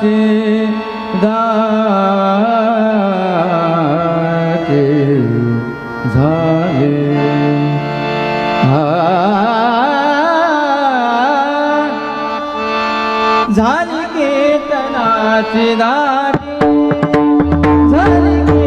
কাছে দাকে ঝালে। ঝাল কে তনাচে দারে ঝাল কে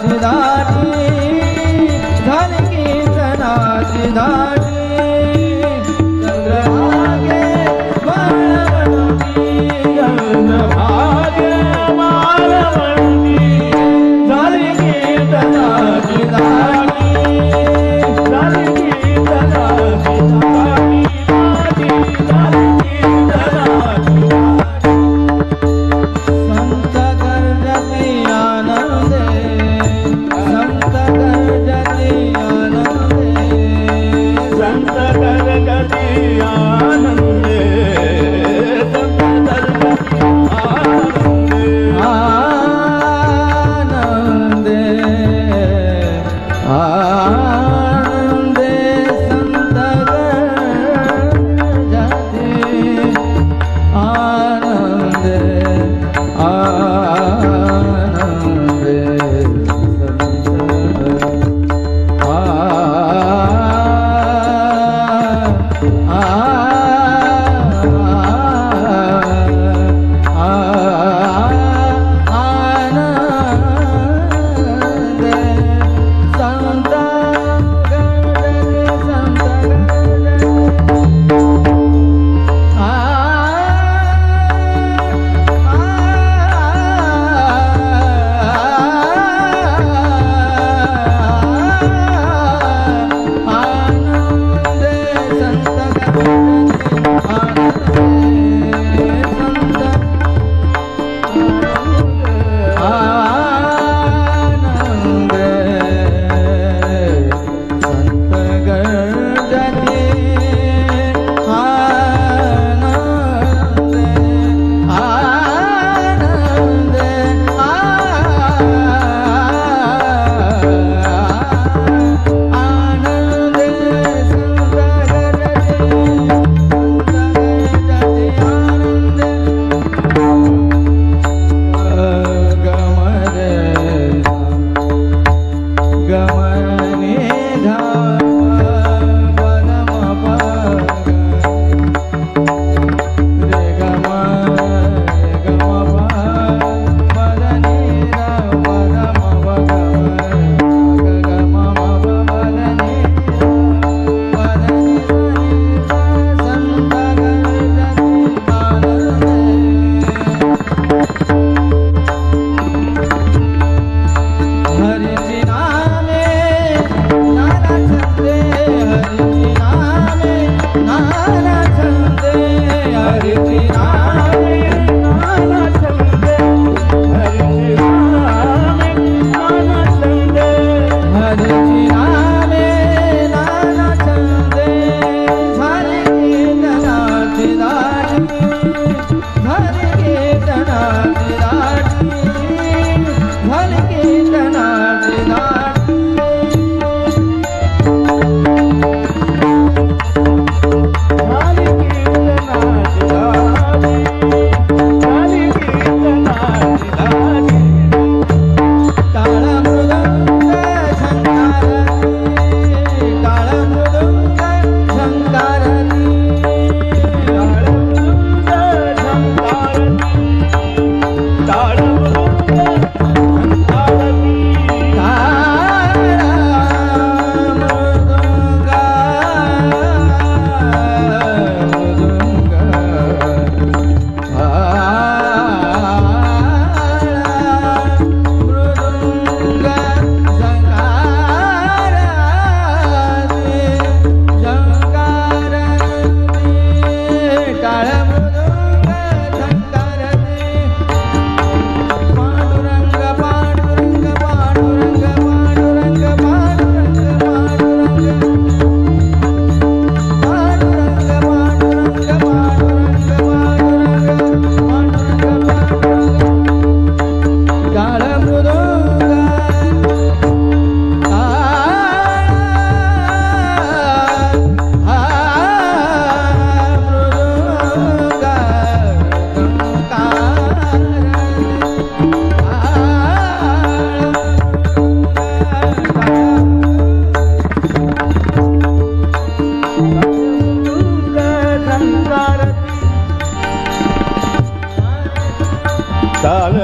খুদারে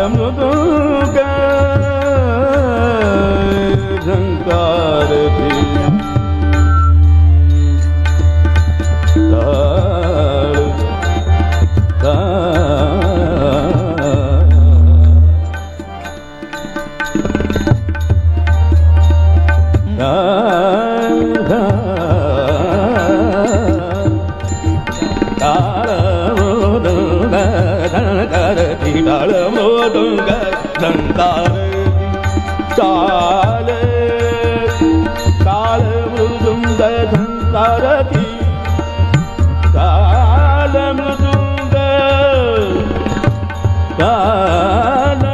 Ramazan थंडार चाल काल मृदुंग धंतारती काल मृदुंग काल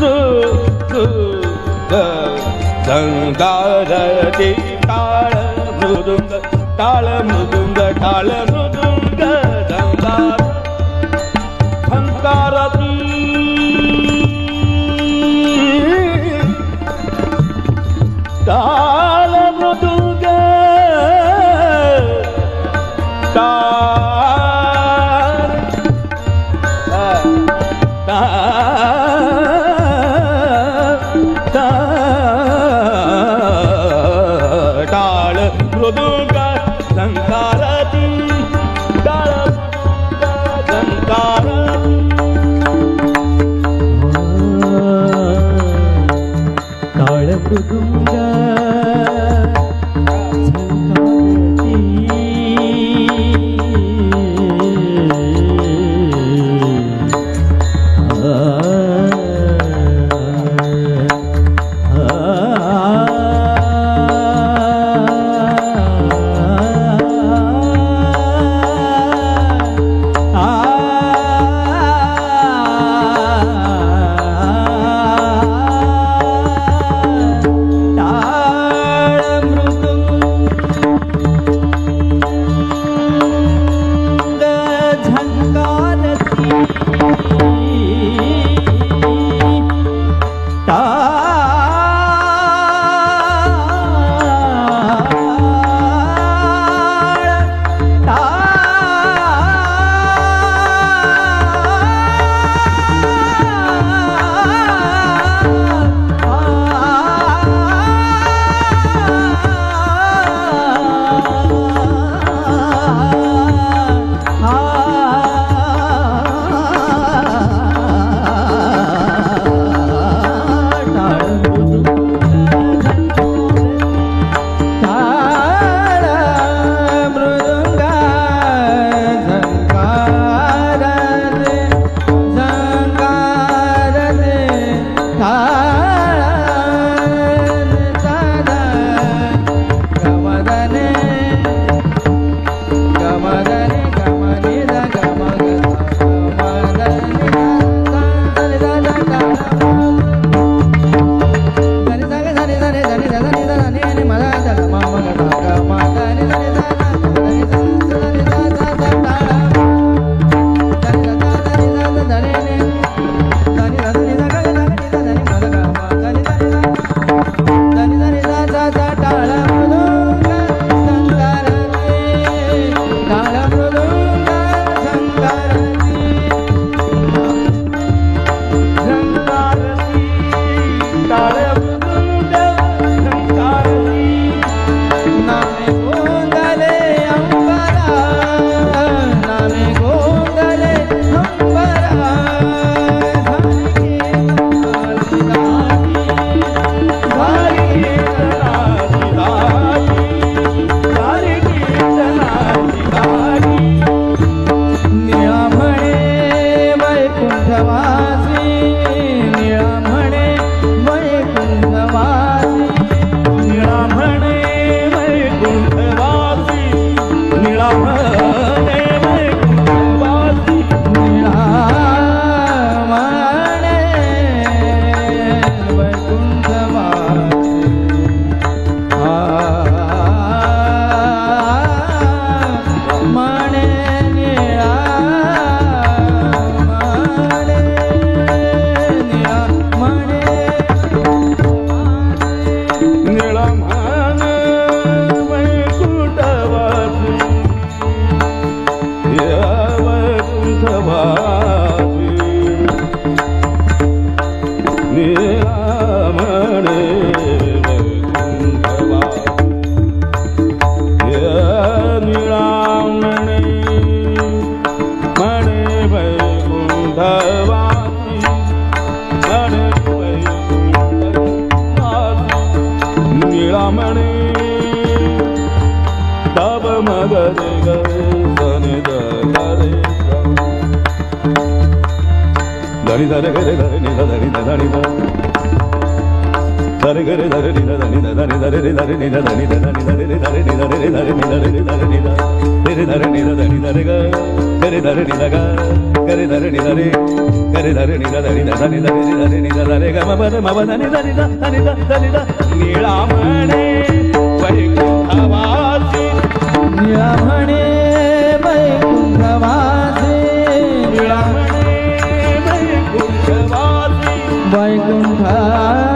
मृदुंग धंतारती काळ मृदुंग काळ मृदुंग काळ मृदुंग धंतार আমার भवानी निळामणी तब मगरे गरे धने धरे धनी धरे घरे धरे निध धनी धनी धनी निळामणे वैकुंठवासी निळामणे वैकुंठवासी निळामणे वैकुंठवासी वैकुंठा